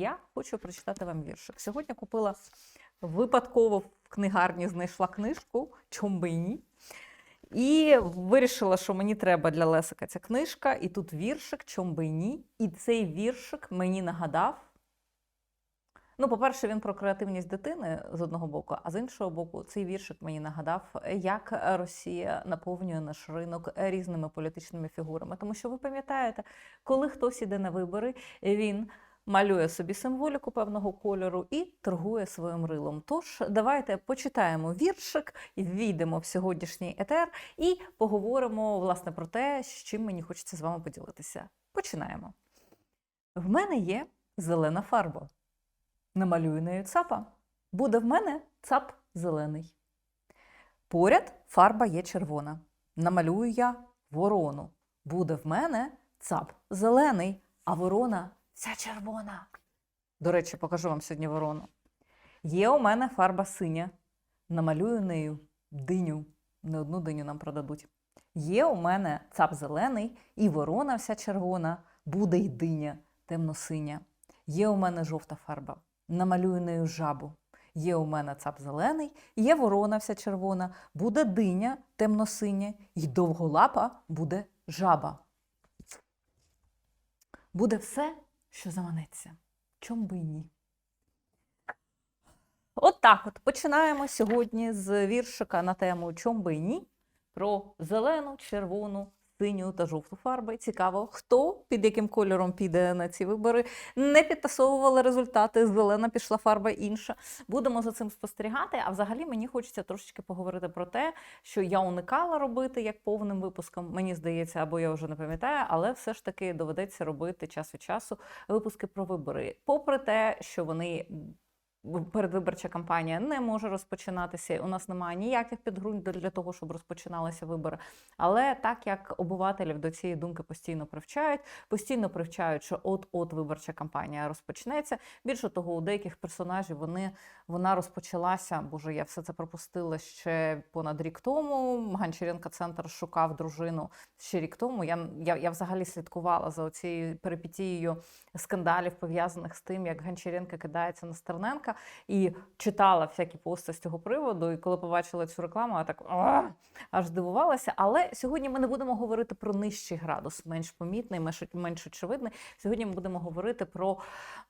я хочу прочитати вам віршик. Сьогодні купила випадково в книгарні, знайшла книжку «Чом би і ні. І вирішила, що мені треба для Лесика ця книжка, і тут віршик, чом би і ні. І цей віршик мені нагадав. Ну, по-перше, він про креативність дитини з одного боку, а з іншого боку, цей віршик мені нагадав, як Росія наповнює наш ринок різними політичними фігурами. Тому що ви пам'ятаєте, коли хтось іде на вибори, він малює собі символіку певного кольору і торгує своїм рилом. Тож давайте почитаємо віршик, війдемо в сьогоднішній етер і поговоримо власне про те, з чим мені хочеться з вами поділитися. Починаємо. В мене є зелена фарба. Намалюю нею цапа. Буде в мене цап зелений. Поряд фарба є червона. Намалюю я ворону. Буде в мене цап зелений, а ворона вся червона. До речі, покажу вам сьогодні ворону. Є у мене фарба синя. Намалюю нею диню. Не одну диню нам продадуть. Є у мене цап зелений, і ворона вся червона, буде й диня темно-синя. Є у мене жовта фарба. Намалюю нею жабу. Є у мене цап зелений, є ворона вся червона, буде диня темно-синя, і довголапа буде жаба. Буде все, що заманеться. Чом би ні. От так от починаємо сьогодні з віршика на тему Чом би ні про зелену, червону, синю та жовту фарби. Цікаво, хто під яким кольором піде на ці вибори. Не підтасовували результати. Зелена пішла фарба інша. Будемо за цим спостерігати. А взагалі мені хочеться трошечки поговорити про те, що я уникала робити як повним випуском. Мені здається, або я вже не пам'ятаю, але все ж таки доведеться робити час від часу випуски про вибори. Попри те, що вони передвиборча кампанія не може розпочинатися. У нас немає ніяких підґрунт для того, щоб розпочиналися вибори. Але так як обивателів до цієї думки постійно привчають, постійно привчають, що от-от виборча кампанія розпочнеться. Більше того, у деяких персонажів вони вона розпочалася. Боже, я все це пропустила ще понад рік тому. Ганчаренко центр шукав дружину ще рік тому. Я я, я взагалі слідкувала за цією перипетією скандалів, пов'язаних з тим, як Гончаренко кидається на Стерненка, і читала всякі пости з цього приводу. І коли побачила цю рекламу, я так аж здивувалася. Але сьогодні ми не будемо говорити про нижчий градус, менш помітний, менш, менш очевидний. Сьогодні ми будемо говорити про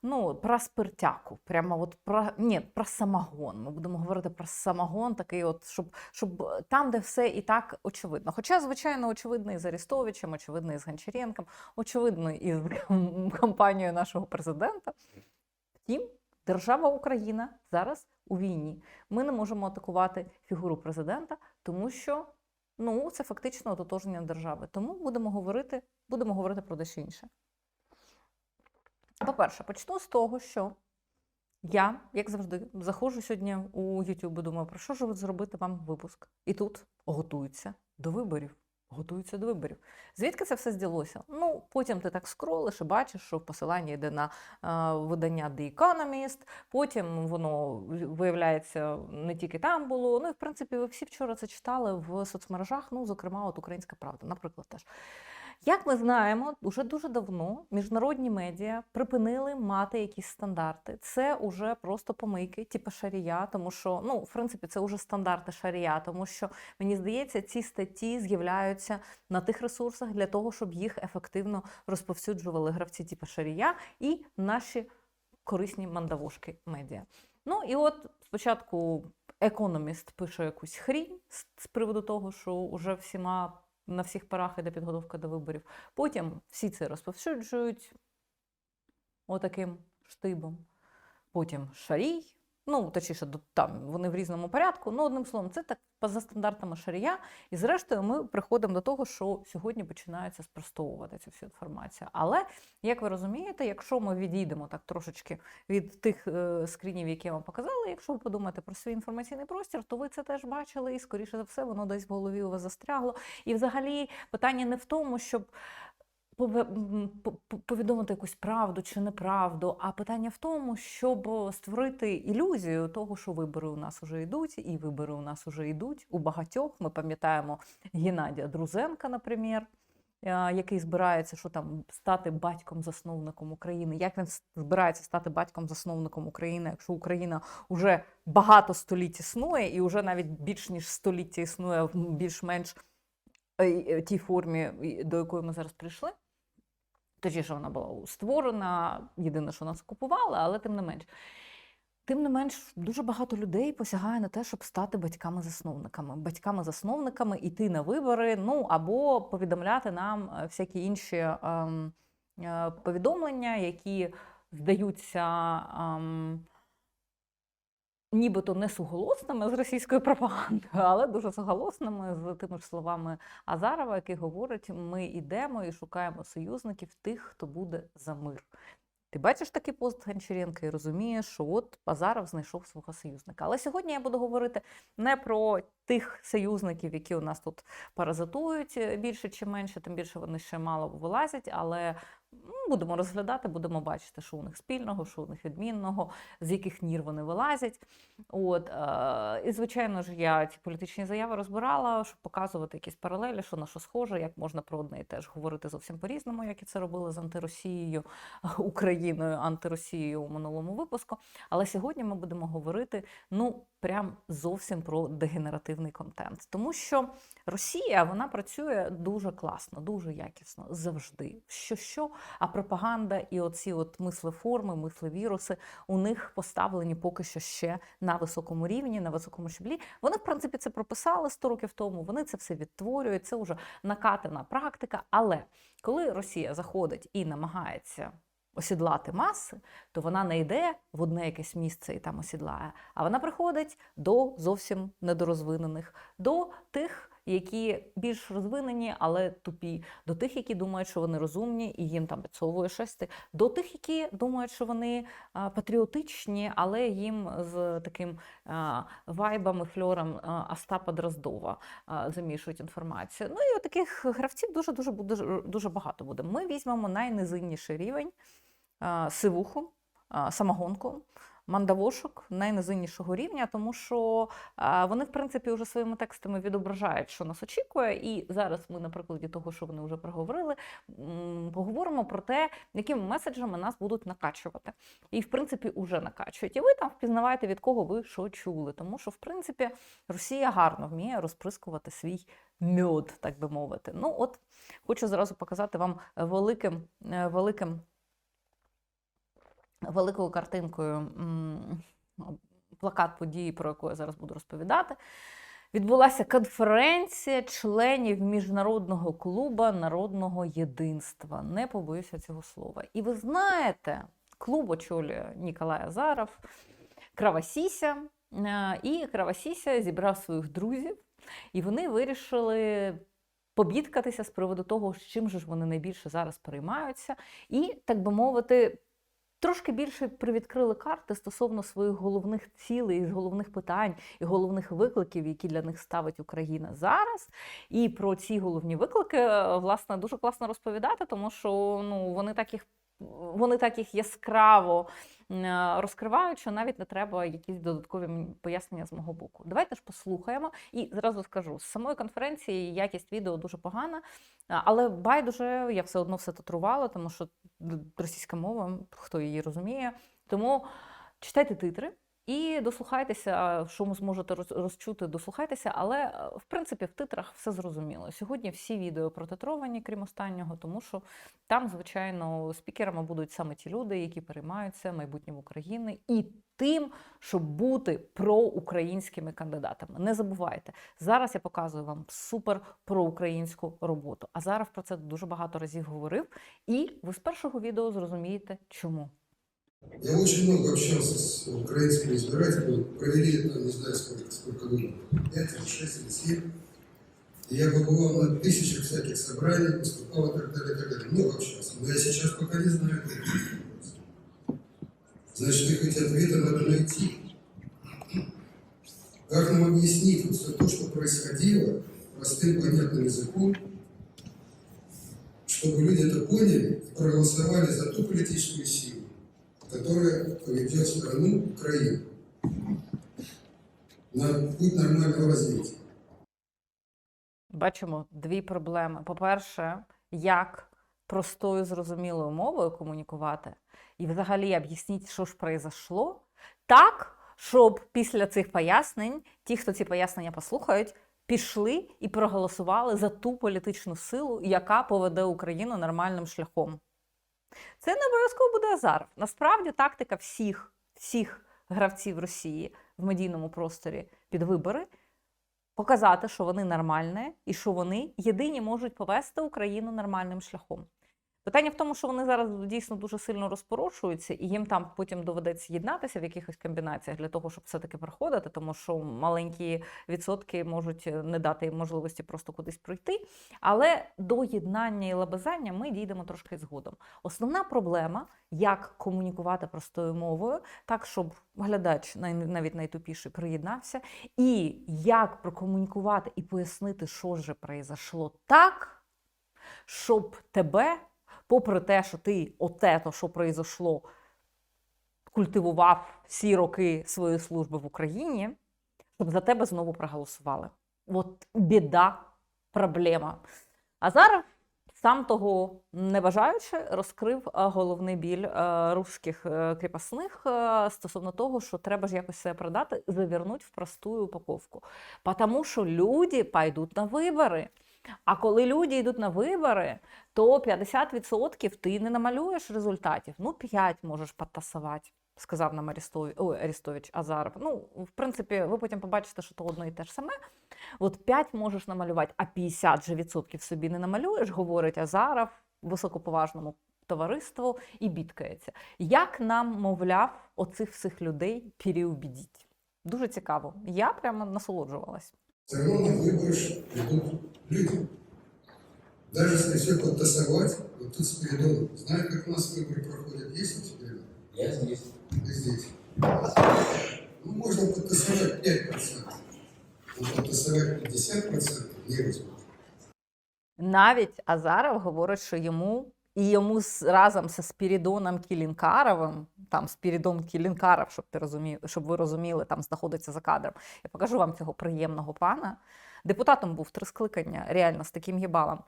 ну, про спиртяку. Прямо от про ні, про самогон. Ми будемо говорити про самогон, такий, от, щоб, щоб там, де все і так очевидно. Хоча, звичайно, очевидно і з Арістовичем, очевидно і з Гончаренком, очевидно і з компанією нашого президента. Втім, держава Україна зараз у війні. Ми не можемо атакувати фігуру президента, тому що ну, це фактично ототожнення держави. Тому будемо говорити, будемо говорити про дещо інше. По-перше, почну з того, що я, як завжди, заходжу сьогодні у YouTube думаю, про що ж зробити вам випуск? І тут готуються до виборів. Готуються до виборів. Звідки це все здалося? Ну, потім ти так скролиш і бачиш, що посилання йде на е, видання The Economist, потім воно виявляється не тільки там було. Ну і в принципі, ви всі вчора це читали в соцмережах, ну, зокрема, от Українська Правда, наприклад, теж. Як ми знаємо, уже дуже давно міжнародні медіа припинили мати якісь стандарти. Це уже просто помийки, типу шарія, тому що ну, в принципі, це вже стандарти шарія, тому що мені здається, ці статті з'являються на тих ресурсах для того, щоб їх ефективно розповсюджували гравці, типу шарія і наші корисні мандавушки медіа. Ну і от спочатку економіст пише якусь хрінь з приводу того, що вже всіма на всіх парах іде підготовка до виборів. Потім всі це розповсюджують отаким штибом. Потім шарій. Ну, точніше, там вони в різному порядку. Ну, одним словом, це так за стандартами шарія. І зрештою, ми приходимо до того, що сьогодні починається спростовувати цю всю інформацію. Але, як ви розумієте, якщо ми відійдемо так трошечки від тих е, скрінів, які я вам показала, якщо ви подумаєте про свій інформаційний простір, то ви це теж бачили, і, скоріше за все, воно десь в голові у вас застрягло. І взагалі питання не в тому, щоб повідомити якусь правду чи неправду, а питання в тому, щоб створити ілюзію того, що вибори у нас вже йдуть, і вибори у нас вже йдуть у багатьох. Ми пам'ятаємо Геннадія Друзенка, наприклад. е, який збирається, що там стати батьком-засновником України. Як він збирається стати батьком-засновником України, якщо Україна вже багато століть існує, і вже навіть більш ніж століття існує в більш-менш е, е, тій формі, до якої ми зараз прийшли. Точніше, вона була створена, єдине, що нас окупувала, але тим не менш. Тим не менш, дуже багато людей посягає на те, щоб стати батьками-засновниками. Батьками-засновниками йти на вибори, ну або повідомляти нам е, всякі інші ем, е, повідомлення, які здаються ем, нібито не суголосними з російською пропагандою, але дуже суголосними з тими ж словами Азарова, який говорить: ми йдемо і шукаємо союзників тих, хто буде за мир. Ти бачиш такий пост Гончаренка і розумієш, що от Азаров знайшов свого союзника. Але сьогодні я буду говорити не про тих союзників, які у нас тут паразитують е, більше чи менше, тим більше вони ще мало вилазять, але будемо розглядати, будемо бачити, що у них спільного, що у них відмінного, з яких нір вони вилазять. От, е, і, звичайно ж, я ці політичні заяви розбирала, щоб показувати якісь паралелі, що на що схоже, як можна про одне і теж говорити зовсім по-різному, як і це робили з антиросією, Україною, антиросією у минулому випуску. Але сьогодні ми будемо говорити ну прям зовсім про дегенеративний контент, тому що Росія вона працює дуже класно, дуже якісно завжди. Що що, а пропаганда і оці от мислеформи, мислевіруси у них поставлені поки що ще на високому рівні, на високому щаблі. Вони, в принципі, це прописали 100 років тому. Вони це все відтворюють. Це вже накатана практика. Але коли Росія заходить і намагається осідлати маси, то вона не йде в одне якесь місце і там осідлає, а вона приходить до зовсім недорозвинених, до тих. Які більш розвинені, але тупі, до тих, які думають, що вони розумні, і їм там підсовує шести, до тих, які думають, що вони патріотичні, але їм з таким вайбом і фльором Остапа Дроздова замішують інформацію. Ну і таких гравців дуже дуже буде дуже багато буде. Ми візьмемо найнизинніший рівень сивуху, самогонку. Мандавошок найнизиннішого рівня, тому що вони, в принципі, вже своїми текстами відображають, що нас очікує. І зараз ми, на прикладі того, що вони вже проговорили, поговоримо про те, якими меседжами нас будуть накачувати. І, в принципі, вже накачують. І ви там впізнаваєте, від кого ви що чули. Тому що, в принципі, Росія гарно вміє розприскувати свій мьод, так би мовити. Ну, от хочу зразу показати вам великим, е, великим великою картинкою плакат події, про яку я зараз буду розповідати. Відбулася конференція членів Міжнародного клубу народного єдинства. Не побоюся цього слова. І ви знаєте, клуб очолює Ніколай Азаров, Кравасіся. Е, І Кравасіся зібрав своїх друзів, і вони вирішили побідкатися з приводу того, з чим же ж вони найбільше зараз переймаються, і, так би мовити, трошки більше привідкрили карти стосовно своїх головних цілей, головних питань і головних викликів, які для них ставить Україна зараз. І про ці головні виклики, е, власне, дуже класно розповідати, тому що ну, вони так їх. Вони так їх яскраво е, розкривають, що навіть не треба якісь додаткові пояснення з мого боку. Давайте ж послухаємо. І зразу скажу: з самої конференції якість відео дуже погана, але байдуже я все одно все татрувала, тому що російська мова, хто її розуміє. Тому читайте титри. І дослухайтеся, що ви зможете роз- розчути, дослухайтеся, але е, в принципі в титрах все зрозуміло. Сьогодні всі відео протитровані, крім останнього, тому що там, звичайно, спікерами будуть саме ті люди, які переймаються майбутнім України і тим, щоб бути проукраїнськими кандидатами. Не забувайте, зараз я показую вам супер проукраїнську роботу. А зараз про це дуже багато разів говорив, і ви з першого відео зрозумієте, чому. Я очень много общался с украинскими избирателями, провели это, не знаю сколько, сколько думаю, 5 или 6 или 7. И я побывал на тысячах всяких собраний, выступал и так далее, и так далее. Много общался, но я сейчас пока не знаю, как это. Значит, их эти ответы надо найти. Как нам объяснить вот все то, что происходило, простым понятным языком, чтобы люди это поняли и проголосовали за ту политическую силу, которая поведет страну, Украину, на путь нормального развития. Бачимо дві проблеми. По-перше, як простою зрозумілою мовою комунікувати, і взагалі об'ясніть, що ж произошло, так, щоб після цих пояснень ті, хто ці пояснення послухають, пішли і проголосували за ту політичну силу, яка поведе Україну нормальним шляхом. Це не обов'язково буде Азаров. Насправді тактика всіх, всіх гравців Росії в медійному просторі під вибори показати, що вони нормальні і що вони єдині можуть повести Україну нормальним шляхом. Питання в тому, що вони зараз дійсно дуже сильно розпорошуються, і їм там потім доведеться єднатися в якихось комбінаціях для того, щоб все-таки проходити, тому що маленькі відсотки можуть е, не дати їм можливості просто кудись пройти. Але до єднання і лабазання ми дійдемо трошки згодом. Основна проблема, як комунікувати простою мовою, так щоб глядач навіть найтупіший приєднався, і як прокомунікувати і пояснити, що ж произошло так, щоб тебе, попри те, що ти оте, то, що произошло, культивував всі роки своєї служби в Україні, щоб за тебе знову проголосували. От біда, проблема. А зараз, сам того не бажаючи, розкрив е, головний біль е, русських е, кріпосних стосовно того, що треба ж якось себе продати, завернуть в просту упаковку. Тому що люди пойдуть на вибори. А коли люди йдуть на вибори, то 50% ти не намалюєш результатів. Ну, 5 можеш підтасувати, сказав нам Арістович, ой, Арістович Азаров. Ну, в принципі, ви потім побачите, що то одно і те ж саме. От 5 можеш намалювати, а 50 же відсотків собі не намалюєш, говорить Азаров високоповажному товариству і бідкається. Як нам, мовляв, оцих всіх людей переубідіть? Дуже цікаво. Я прямо насолоджувалась. Равно на выборы ж люди. Даже если все подтасовать, вот тут Спиридон, знает, как у нас выборы проходят, есть у Спиридон? Я здесь. И здесь. Ну, можно подтасовать 5%. Но подтасовать 50% невозможно. Навіть Азаров говорить, що йому і йому з, разом зі Спірідоном Кілінкаровим, там Спірідон Кілінкаров, щоб ти розумів, щоб ви розуміли, там знаходиться за кадром. Я покажу вам цього приємного пана. Депутатом був три скликання, реально з таким їбалом.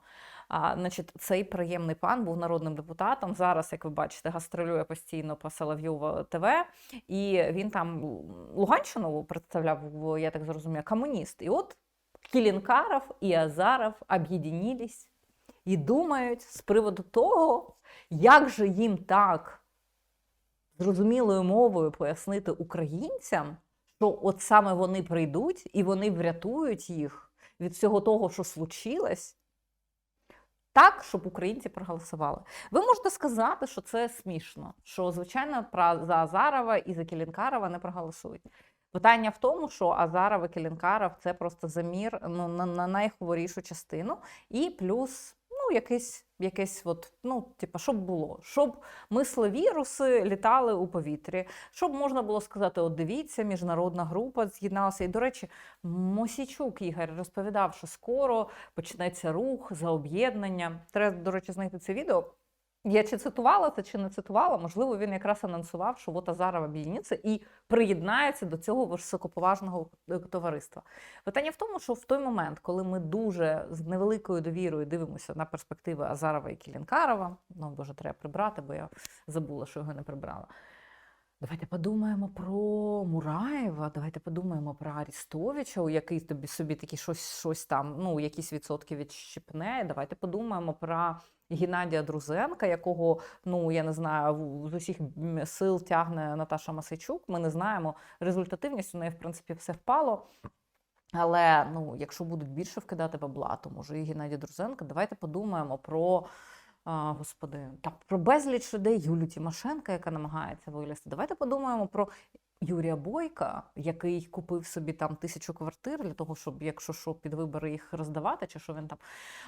А, значить, цей приємний пан був народним депутатом. Зараз, як ви бачите, гастролює постійно по Соловйова ТВ, і він там Луганщину представляв, я так зрозумію, комуніст. І от Кілінкаров і Азаров об'єднілись і думають з приводу того, як же їм так зрозумілою мовою пояснити українцям, що от саме вони прийдуть і вони врятують їх від всього того, що случилось, так, щоб українці проголосували. Ви можете сказати, що це смішно, що, звичайно, за Азарова і за Кілінкарова не проголосують. Питання в тому, що Азаров і Кілінкаров це просто замір ну, на, на найхворішу частину, і плюс ну, якесь, якесь от, ну, типу, щоб було, щоб мисловіруси літали у повітрі, щоб можна було сказати: от дивіться, міжнародна група з'єдналася. І, до речі, Мосічук Ігор розповідав, що скоро почнеться рух за об'єднання. Треба, до речі, знайти це відео. Я чи цитувала це, чи не цитувала, можливо, він якраз анонсував, що от Азаров об'єдніться і приєднається до цього високоповажного е, товариства. Питання в тому, що в той момент, коли ми дуже з невеликою довірою дивимося на перспективи Азарова і Кілінкарова, ну боже, треба прибрати, бо я забула, що його не прибрала. Давайте подумаємо про Мураєва, давайте подумаємо про Арістовича, у який тобі собі такі щось, щось там, ну, якісь відсотки відщипне. Давайте подумаємо про Геннадія Друзенка, якого, ну я не знаю, з усіх сил тягне Наташа Масичук. Ми не знаємо. Результативність у неї, в принципі, все впало. Але ну, якщо будуть більше вкидати бабла, то може і Геннадій Друзенко. Давайте подумаємо про. Господи, та про безліч людей Юлю Тимошенка, яка намагається вилізти. Давайте подумаємо про Юрія Бойка, який купив собі там тисячу квартир для того, щоб, якщо що, під вибори їх роздавати, чи що він там.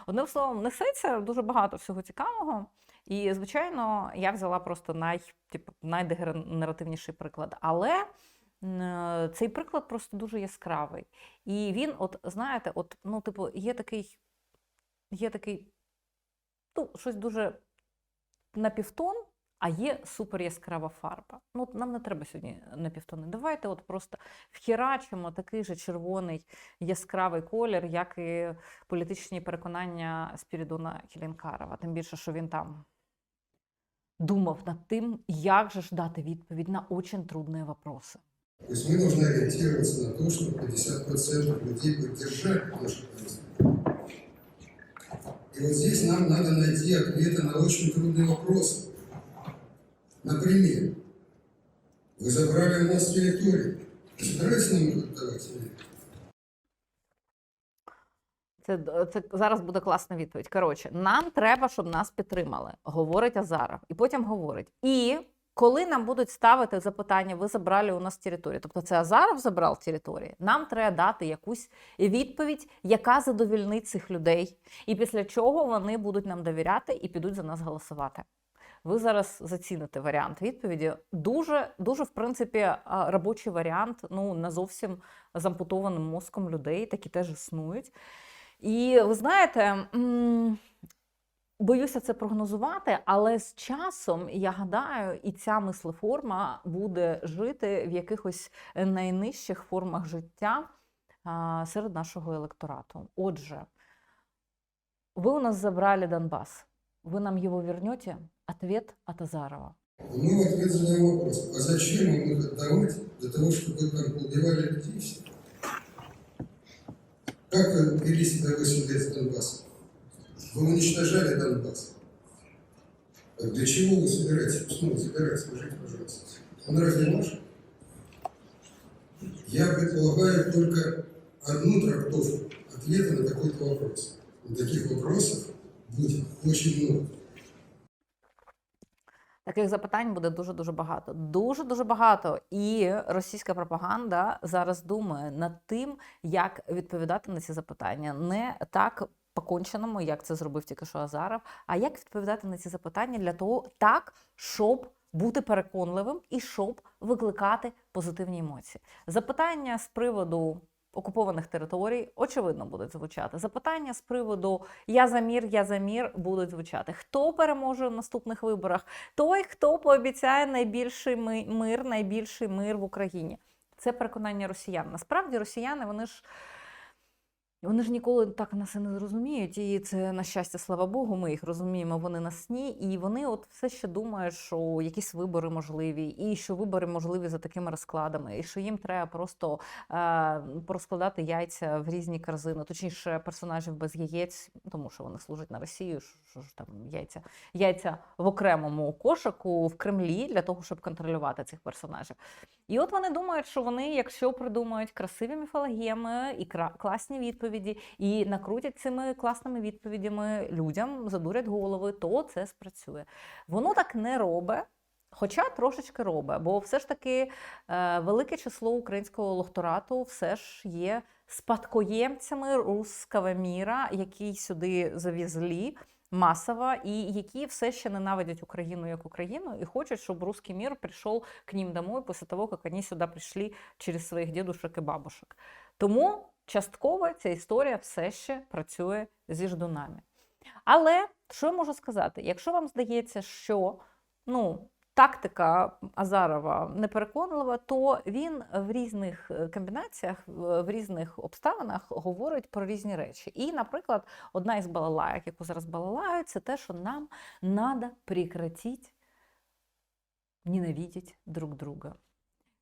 Одним словом, несеться дуже багато всього цікавого. І, звичайно, я взяла просто най, типу, найдегенеративніший приклад. Але е, цей приклад просто дуже яскравий. І він, от знаєте, от, ну, типу, є такий, є такий, ну, щось дуже напівтон, А є супер яскрава фарба. Ну, от нам не треба сьогодні на півтони. Давайте от просто вхерачимо такий же червоний яскравий колір, як і політичні переконання Спірідона Хіленкарова. Тим більше, що він там думав над тим, як же ж дати відповідь на дуже трудні вопроси. То есть мы должны ориентироваться на то, чтобы 50% людей поддержали наше правительство. И вот здесь нам надо найти ответы на очень трудные вопросы. Например, вы забрали у нас территорию. Вы нам их отдавать или? Це, це зараз буде класна відповідь. Коротше, нам треба, щоб нас підтримали, говорить Азаров. І потім говорить. І коли нам будуть ставити запитання, ви забрали у нас територію, тобто це Азаров забрав території, нам треба дати якусь відповідь, яка задовільнить цих людей, і після чого вони будуть нам довіряти і підуть за нас голосувати. Ви зараз заціните варіант відповіді. Дуже, дуже, в принципі, робочий варіант, ну не зовсім з ампутованим мозком людей, такі теж існують. І ви знаєте, боюся це прогнозувати, але з часом, я гадаю, і ця мислеформа буде жити в якихось найнижчих формах життя серед нашого електорату. Отже, ви у нас забрали Донбас. Вы нам его вернете? Ответ от Азарова. Мы в ответ задаем вопрос, а зачем им их отдавать для того, чтобы там убивали людей? Как вы вели себя 8 лет с Донбассом? Вы уничтожали Донбасс. Для чего вы собираетесь? Ну, забирать, скажите, пожалуйста. Он разве ваш? Я предполагаю только одну трактовку ответа на такой-то вопрос. И таких вопросов будет очень много. Таких запитань буде дуже дуже багато. Дуже дуже багато. І російська пропаганда зараз думає над тим, як відповідати на ці запитання. Не так поконченому, як це зробив тільки що Азаров, а як відповідати на ці запитання для того, так, щоб бути переконливим і щоб викликати позитивні емоції. Запитання з приводу окупованих територій, очевидно, будуть звучати. Запитання з приводу Я за мір, я за мір будуть звучати. Хто переможе в наступних виборах? Той, хто пообіцяє найбільший мир, найбільший мир в Україні. Це переконання росіян. Насправді росіяни вони ж. Вони ж ніколи так нас і не зрозуміють, і це на щастя, слава Богу, ми їх розуміємо. Вони на сні, і вони от все ще думають, що якісь вибори можливі, і що вибори можливі за такими розкладами, і що їм треба просто е, порозкладати яйця в різні корзини, точніше персонажів без яєць, тому що вони служать на Росію. Що, ж там яйця, яйця в окремому кошику в Кремлі для того, щоб контролювати цих персонажів. І от вони думають, що вони, якщо придумають красиві міфологеми і класні відповіді, і накрутять цими класними відповідями людям, задурять голови, то це спрацює. Воно так не робить. Хоча трошечки робить, бо все ж таки е, велике число українського лохторату все ж є спадкоємцями русского міра, який сюди завезли масово, і які все ще ненавидять Україну як Україну, і хочуть, щоб русский мир прийшов к ним домой після того, як вони сюди прийшли через своїх дідушок і бабушек. Тому частково ця історія все ще працює зі ждунами. Але що я можу сказати? Якщо вам здається, що ну, тактика Азарова непереконлива, то він в різних е, комбінаціях, в в різних обставинах говорить про різні речі. І, наприклад, одна із балалайок, яку зараз балалають, це те, що нам треба прекратити ненавидеть друг друга.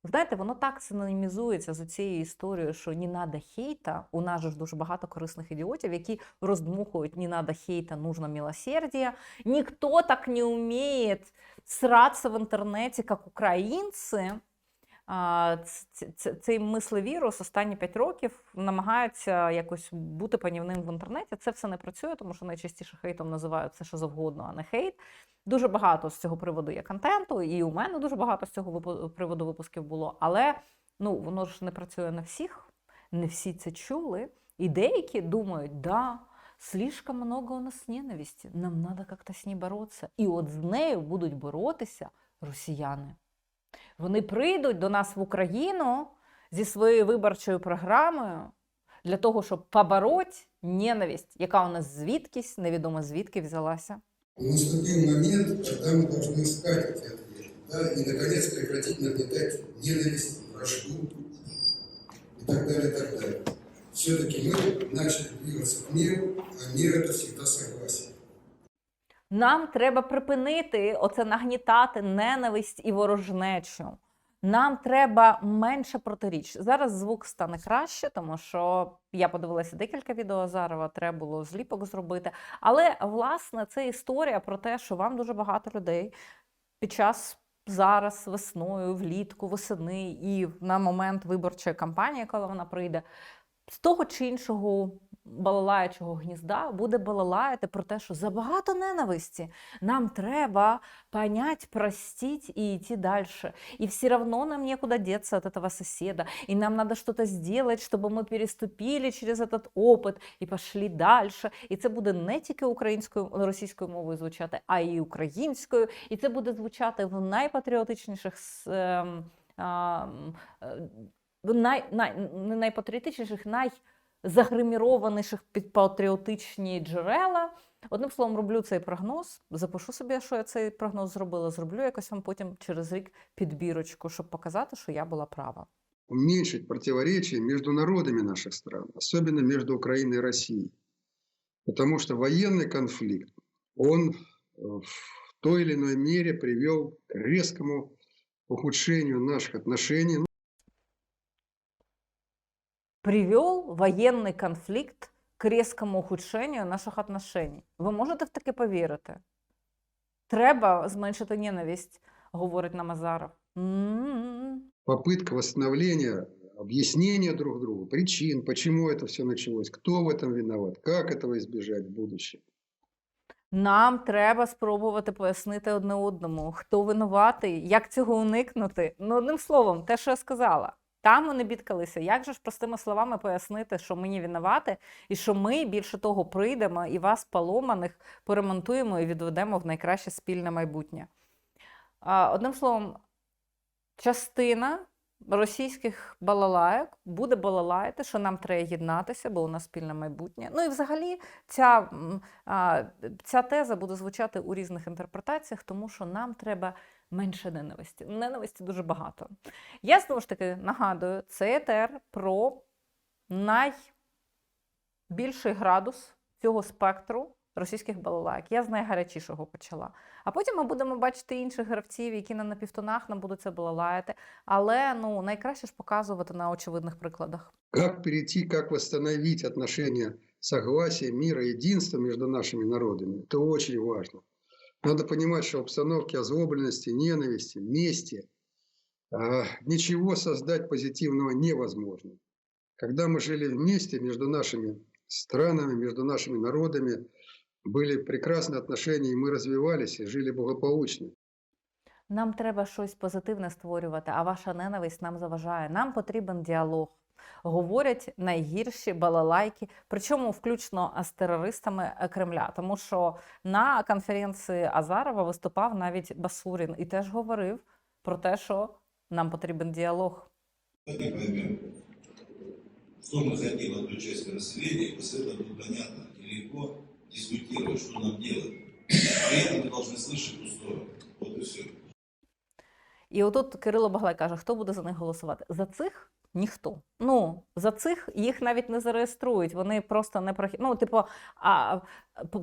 Ви Знаєте, воно так синонімізується з цією історією, що не надо хейта. У нас же ж дуже багато корисних ідіотів, які роздмухують не надо хейта, нужно милосердие. Ніхто так не вміє сратися в інтернеті, як українці. Цей мислевірус останні 5 років намагається якось бути панівним в інтернеті. Це все не працює, тому що найчастіше хейтом називають все, що завгодно, а не хейт. Дуже багато з цього приводу є контенту, і у мене дуже багато з цього приводу випусків було. Але ну, воно ж не працює на всіх, не всі це чули. І деякі думають, да, слишком много у нас ненависті, нам треба як-то з ней боротися. І от з нею будуть боротися росіяни. Вони прийдуть до нас в Україну зі своєю виборчою програмою для того, щоб побороть ненависть, яка у нас звідкись, невідомо звідки взялася. Наступил момент, когда мы должны искать эти ответы, да, и, наконец, прекратить нагнетать ненависть, вражду и так далее, и так далее. Все-таки мы начали двигаться к миру, а мир – это всегда согласие. Нам треба припинити оце нагнітати ненависть і ворожнечу. Нам треба менше протиріч. Зараз звук стане краще, тому що я подивилася декілька відео Азарова, треба було зліпок зробити. Але власне це історія про те, що вам дуже багато людей під час зараз весною, влітку, восени і на момент виборчої кампанії, коли вона прийде, з того чи іншого балалаючого гнізда буде балалаяти про те, що забагато ненависті. Нам треба понять, простить и идти дальше. И все равно нам некуда деться от этого соседа. И нам надо что-то сделать, чтобы ми переступили через этот опыт і пошли дальше. І це буде не тільки українською російською мовою звучати, а й українською. І це буде звучати в найпатріотичніших с- ем, а, м, е, в най, най, не найпатріотичніших, найзагримірованіших під патріотичні джерела. Одним словом, роблю цей прогноз, запишу собі, що я цей прогноз зробила, зроблю якось вам потім через рік підбірочку, щоб показати, що я була права. уменьшить противоречия между народами наших стран, особенно между Украиной и Россией. Потому что военный конфликт, он э, в той или иной мере привел к резкому ухудшению наших отношений Ну, Привел воєнний конфлікт к резкому ухудшенню наших отношений. Ви можете в таке повірити? Треба зменшити ненависть, говорить нам Азаров. М-м-м. Попытка восстановления, объяснения друг другу, причин, почему это все началось, кто в этом виноват, как этого избежать в будущем. Нам треба спробувати пояснити одне одному, хто винуватий, як цього уникнути. Ну, одним словом, те, що я сказала. Там вони бідкалися. Як же ж простими словами пояснити, що мені винувати, і що ми більше того прийдемо і вас поломаних поремонтуємо і відведемо в найкраще спільне майбутнє. Одним словом, частина російських балалайок буде балалаяти, що нам треба єднатися, бо у нас спільне майбутнє. Ну і взагалі ця, ця теза буде звучати у різних інтерпретаціях, тому що нам треба менше ненависті. Ненависті дуже багато. Я знову ж таки нагадую, це етер про найбільший градус цього спектру російських балалайк. Я з найгарячішого почала. А потім ми будемо бачити інших гравців, які на напівтонах нам будуть це балалаяти. Але ну найкраще ж показувати на очевидних прикладах. Как перейти, как восстановить отношения согласия, мира, единства между нашими народами. Это очень важно. Надо понимать, что в обстановке озлобленности, ненависти, мести а, ничего создать позитивного невозможно. Когда мы жили вместе между нашими странами, между нашими народами, были прекрасные отношения, и мы развивались и жили благополучно. Нам треба щось позитивне створювати, а ваша ненависть нам заважає. Нам потрібен діалог. Говорять найгірші балалайки, причому включно з терористами е, Кремля. Тому що на конференції Азарова виступав навіть Басурін і теж говорив про те, що нам потрібен діалог. Давайте поймем, что мы хотим от человеческого населения, и после этого будет понятно и легко дискутировать, что нам делать. При этом мы должны слышать ту сторону. Вот и все. І отут Кирило Баглай каже, хто буде за них голосувати? За цих ніхто. Ну, за цих їх навіть не зареєструють. Вони просто не прохід... Ну, типу, а,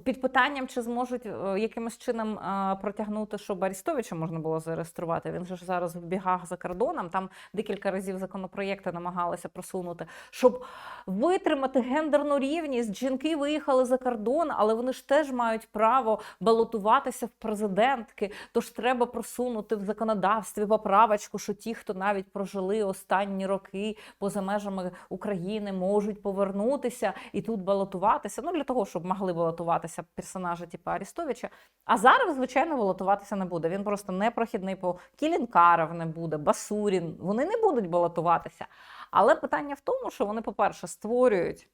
під питанням, чи зможуть е, якимось чином а, протягнути, щоб Арістовича можна було зареєструвати. Він же ж зараз в бігах за кордоном. Там декілька разів законопроєкти намагалися просунути, щоб витримати гендерну рівність. Жінки виїхали за кордон, але вони ж теж мають право балотуватися в президентки. Тож треба просунути в законодавстві поправочку, що ті, хто навіть прожили останні роки поза межами України, можуть повернутися і тут балотуватися. Ну для того, щоб могли балотуватися персонажі типу Арістовича. А зараз, звичайно, балотуватися не буде. Він просто непрохідний по Кілінкаров не буде, Басурін. Вони не будуть балотуватися. Але питання в тому, що вони, по-перше, створюють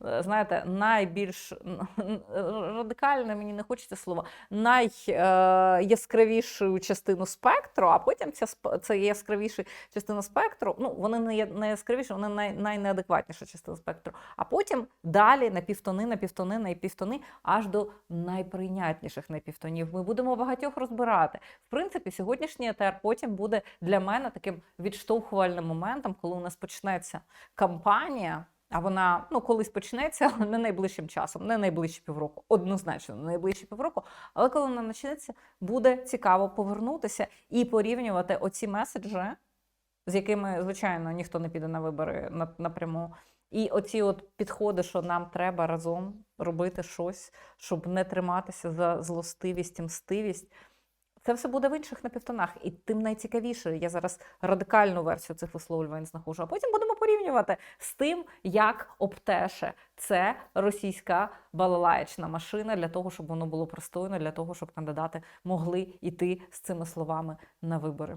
знаєте, найбільш радикальне, мені не хочеться слова, найяскравішу частину спектру, а потім ця це яскравіша частина спектру. Ну, вони не є найяскравіші, вони най, найнеадекватніша частина спектру. А потім далі на півтони, на півтони, на півтони, аж до найприйнятніших напівтонів. Ми будемо багатьох розбирати. В принципі, сьогоднішній етер потім буде для мене таким відштовхувальним моментом, коли у нас почнеться кампанія. А вона ну колись почнеться, але не найближчим часом, не найближчі півроку, однозначно не найближчі півроку. Але коли вона почнеться, буде цікаво повернутися і порівнювати оці меседжі, з якими, звичайно, ніхто не піде на вибори напряму. І оці от підходи, що нам треба разом робити щось, щоб не триматися за злостивість мстивість. Це все буде в інших напівтонах. І тим найцікавіше, я зараз радикальну версію цих висловлювань знаходжу, а потім будемо порівнювати з тим, як обтеше це російська балалаєчна машина для того, щоб воно було пристойно, для того, щоб кандидати могли йти з цими словами на вибори.